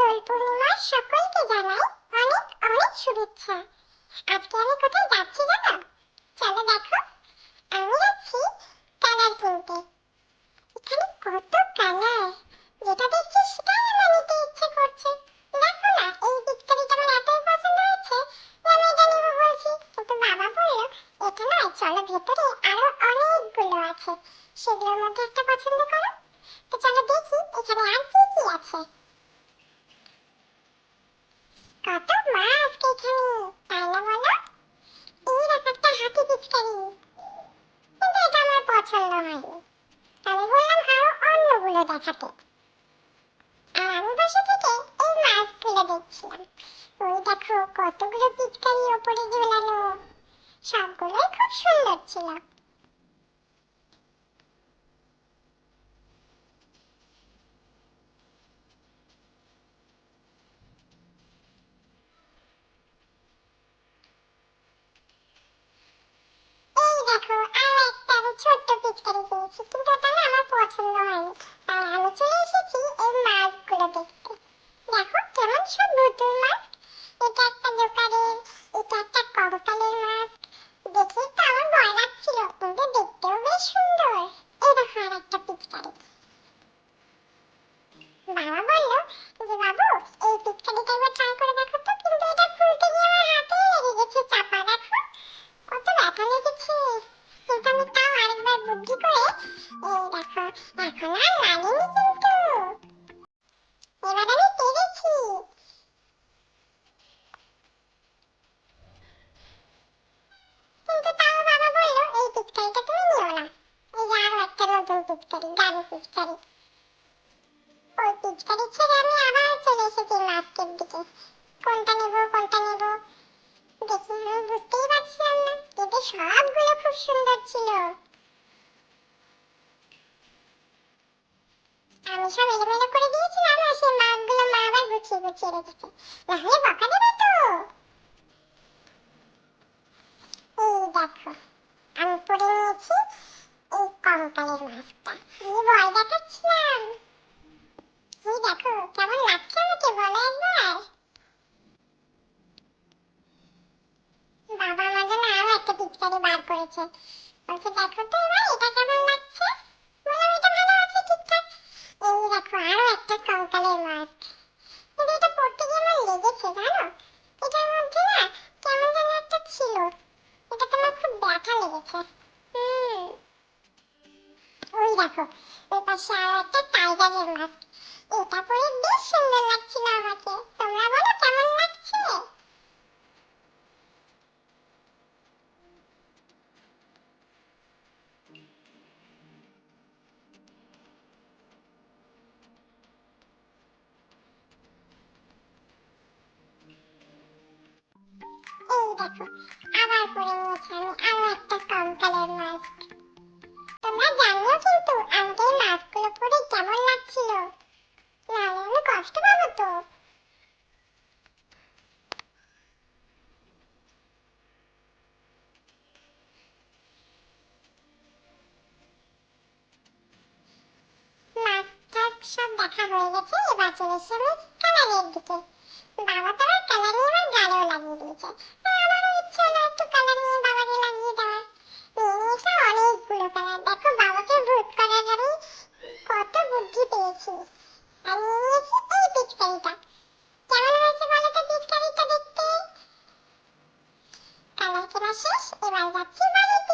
দোল পূর্ণিমার সকলকে জানাই অনেক অনেক শুভেচ্ছা। আজকে আমি কোথায় যাচ্ছি জানো? চলো দেখো। আমি যাচ্ছি কালার কিনতে। এখানে কত কালার যেটা দেখছি সেটাই আমার নিতে ইচ্ছে করছে। দেখো না, এই পিচকারিটা আমার এতই পছন্দ হয়েছে যে আমি এটা নেব বলছি। কিন্তু বাবা বলল, এটা নয়, চলো ভেতরে আরও অনেকগুলো আছে। সেগুলোর মধ্যে একটা পছন্দ করো। তো চলো দেখি, এখানে আর কি কি আছে? কত মাছ এখানে তাই না বলো একটা হাতি পিচকারি কিন্তু এটা আমার পছন্দ হয়নি আমি বললাম আরও অন্যগুলো দেখাতে আর আমি বসে থেকে এই মাছগুলো দেখছিলাম ওই দেখো, কতগুলো পিচকারি ওপরে সবগুলোই খুব সুন্দর ছিল। পিচকারি পেয়েছি কিন্তু আমার পছন্দ হয়নি আর আমি চলে এসেছি এই মাছগুলো দেখতে দেখো কেমন সব মাছ এটা একটা জোকারের এটা একটা কঙ্কালের মাছ দেখে তো আমার ভয় লাগছিল কিন্তু দেখতেও বেশ সুন্দর এই আর একটা পিচকারি বাবা বলল যে, বাবু পিচকারি ওই ছেড়ে আমি আবার চলে এসেছি মাস্কের দিকে। কোনটা নেব কোনটা নেব? দেখি, আমি বুঝতেই পারছিলাম না। সবগুলো খুব সুন্দর ছিল। আমি সব এলোমেলো করে দিয়েছিলাম আর সেই মা আবার গুছিয়ে গুছিয়ে রেখেছে। নাহলে বকা দেবে তো। এই দেখো আমি পরে নিয়েছি এই কঙ্কালের মাছটা আমি ভয় দেখাচ্ছিলাম দেখো কেমন লাগছে আমাকে বলো একবার বাবা আমার জন্য আরও একটা পিচকারি বার করেছে বলছে দেখো তো এবার এটা কেমন লাগছে বললাম এটা ভালো আছে ঠিকঠাক এই দেখো আরও একটা কঙ্কালের মাছ কিন্তু এটা পড়তে গিয়ে আমার লেগেছে জানো এটার মধ্যে না কেমন যেন একটা ছিল এটা তোমার খুব ব্যথা লেগেছে হুম ওই দেখো ওই পাশে আরও একটা টাইগারের মাছ। এটা পরে বেশ সুন্দর লাগছিল আমাকে। তোমরা বলো কেমন লাগছে? এই দেখো, আবার পরে নিয়েছি আমি আরও একটা কঙ্কালের মাছ তোমরা জানিও কিন্তু আমাকে এই মাছগুলো পরে কেমন লাগছিল নাহলে আমি কষ্ট পাবো তো মাছ টাছ সব দেখা হয়ে গেছে, এবার চলে এসে কালারের দিকে। বাবা তো আবার কালার আমার গালেও লাগিয়ে দিয়েছে। আমারও ইচ্ছে হলো একটু কালার নিয়ে বাবাকে লাগিয়ে দেওয়ার। নিয়ে অনেকগুলো কালার দেখো বাবাকে ভূত করার আমি কত বুদ্ধি পেয়েছি। আর নিয়ে নিয়েছি এই পিচকারিটা। কেমন হয়েছে বলো তো পিচকারিটা দেখতে? কালার কেনা শেষ, এবার যাচ্ছি বাড়িতে।